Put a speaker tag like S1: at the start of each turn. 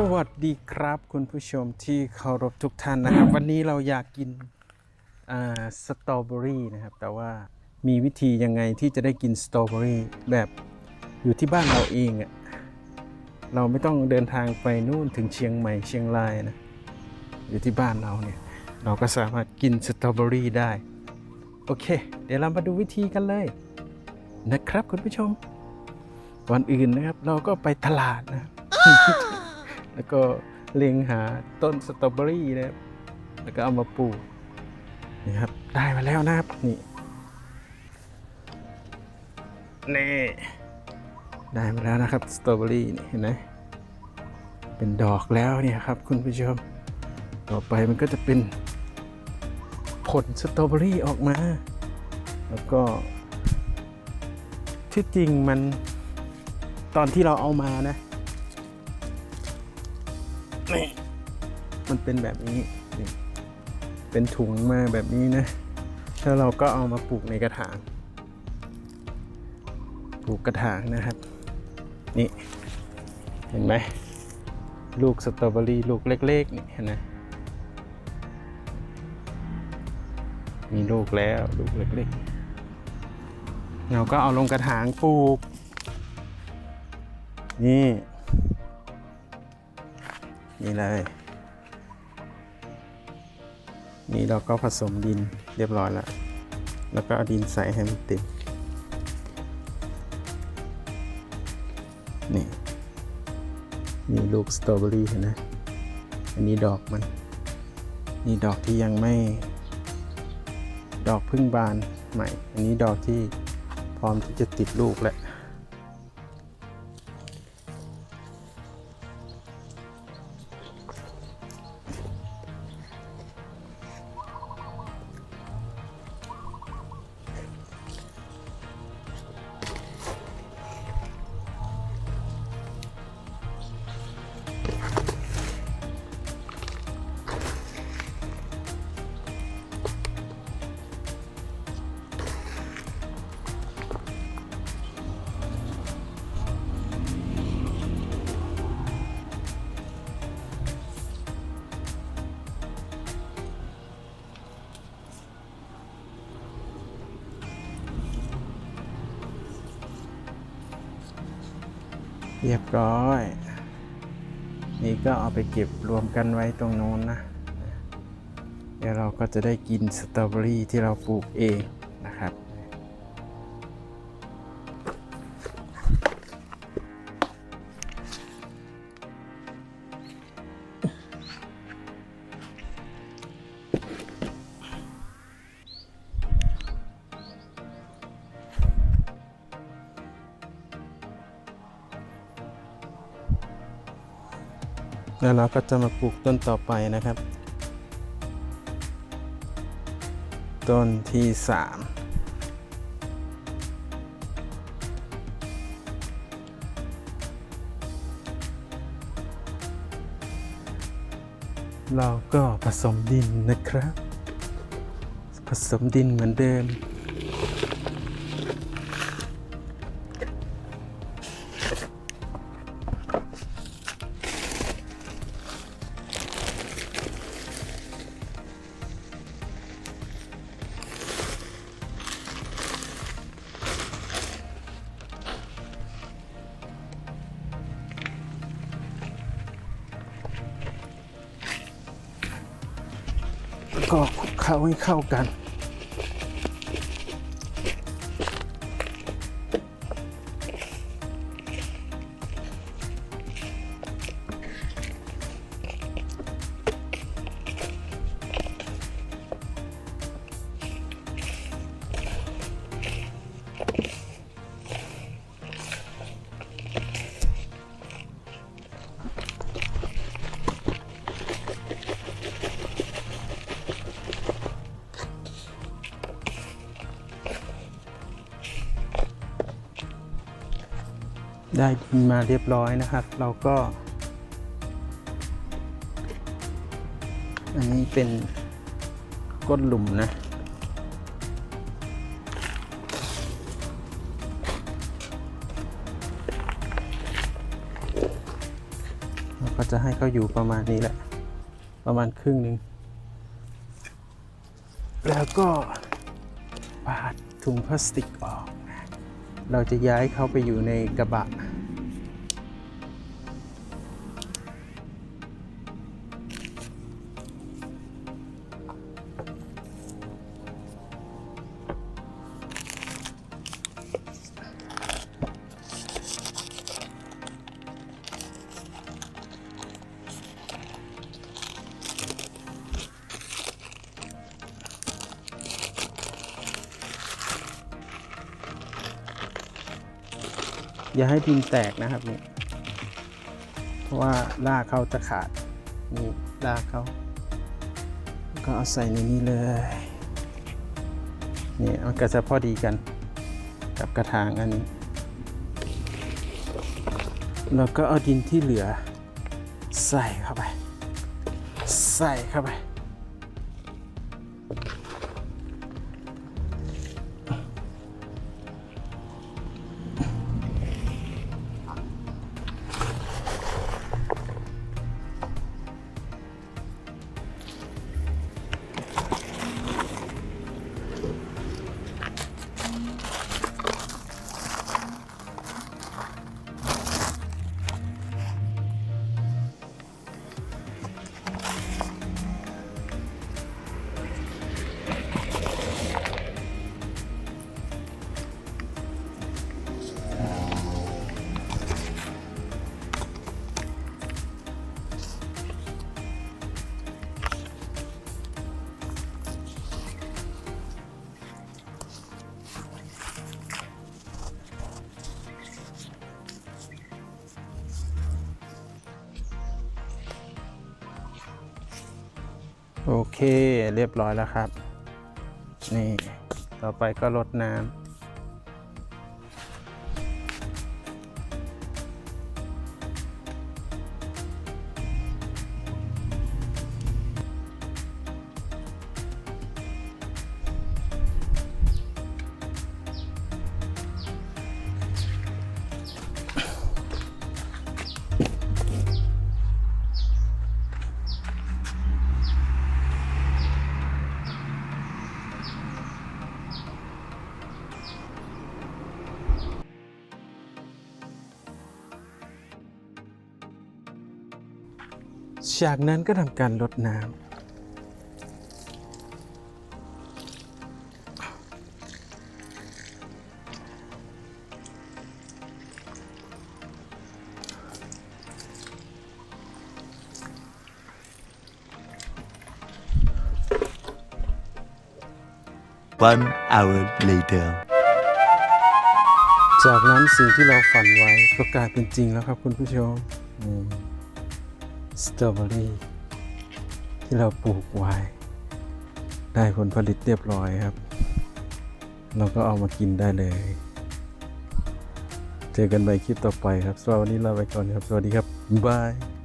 S1: สวัสดีครับคุณผู้ชมที่เคารพทุกท่านนะครับ วันนี้เราอยากกินอ่าสตรอเบอรี่นะครับ แต่ว่ามีวิธียังไงที่จะได้กินสตรอเบอรี่แบบอยู่ที่บ้านเราเองอะ่ะเราไม่ต้องเดินทางไปนู่นถึงเชียงใหม่เชียงรายนะอยู่ที่บ้านเราเนี่ย เราก็สามารถกินสตรอเบอรี่ได้ โอเค เดี๋ยวเรามาดูวิธีกันเลยนะครับคุณผู้ชมก่อนอื่นนะครับ เราก็ไปตลาดนะ แล้วก็เล็งหาต้นสตรอเบอรี่นะครับแล้วก็เอามาปลูกนี่ครับได้มาแล้วนะครับนี่นี่ได้มาแล้วนะครับสตรอเบอรี่นี่เห็นไหมเป็นดอกแล้วเนี่ยครับคุณผู้ชมต่อไปมันก็จะเป็นผลสตรอเบอรี่ออกมา แล้วก็ที่จริงมันตอนที่เราเอามานะ นี่มันเป็นแบบนี้นี่เป็นถุงมาแบบนี้นะแล้วเราก็เอามาปลูกในกระถาง ปลูกกระถางนะครับ นี่เห็นไหมลูกสตรอเบอรี่ลูกเล็กๆนี่เห็นไหมมีลูกแล้วลูกเล็กๆเราก็เอาลงกระถางปลูก นี่ นี่เลย นี่เราก็ผสมดินเรียบร้อยแล้ว แล้วก็เอาดินใส่ให้มันต็มนี่นี่ลูกสตรอเบอรี่เห็นไหมอันนี้ดอกมัน นี่ดอกที่ยังไม่ ดอกพึ่งบานใหม่ อันนี้ดอกที่พร้อมที่จะติดลูกแล้ว เรียบร้อย นี่ก็เอาไปเก็บรวมกันไว้ตรงโน้นนะ เดี๋ยวเราก็จะได้กินสตรอเบอรี่ที่เราปลูกเองนะครับ แล้วเราก็จะมาปลูกต้นต่อไปนะครับ ต้นที่สามเราก็ผสมดินนะครับ ผสมดินเหมือนเดิม ก็คลุกเคล้าให้เข้ากัน ได้ดินมาเรียบร้อยนะครับ เราก็ อันนี้เป็นก้นหลุมนะเราก็จะให้เขาอยู่ประมาณนี้แหละ ประมาณครึ่งหนึ่ง แล้วก็ปาดถุงพลาสติกออก เราจะย้ายเขาไปอยู่ในกระบะ อย่าให้ดินแตกนะครับนี่เพราะว่ารากเขาจะขาดนี่รากเขาก็เอาใส่ในนี้เลยนี่มันก็จะพอดีกันกับกระถางอันนี้แล้วก็เอาดินที่เหลือ ใส่เข้าไป ใส่เข้าไป โอเคเรียบร้อยแล้วครับ นี่ ต่อไปก็ลดน้ำ จากนั้นก็ทำการรดน้ำ
S2: One hour later.
S1: จากนั้นสิ่งที่เราฝันไว้ก็กลายเป็นจริงแล้วครับคุณผู้ชม สตรอเบอรี่ที่เราปลูกไว้ ได้ผลผลิตเรียบร้อยครับ เราก็เอามากินได้เลย เจอกันใหม่คลิปต่อไปครับสำหรับวันนี้ลาไปก่อนครับ สวัสดีครับ บาย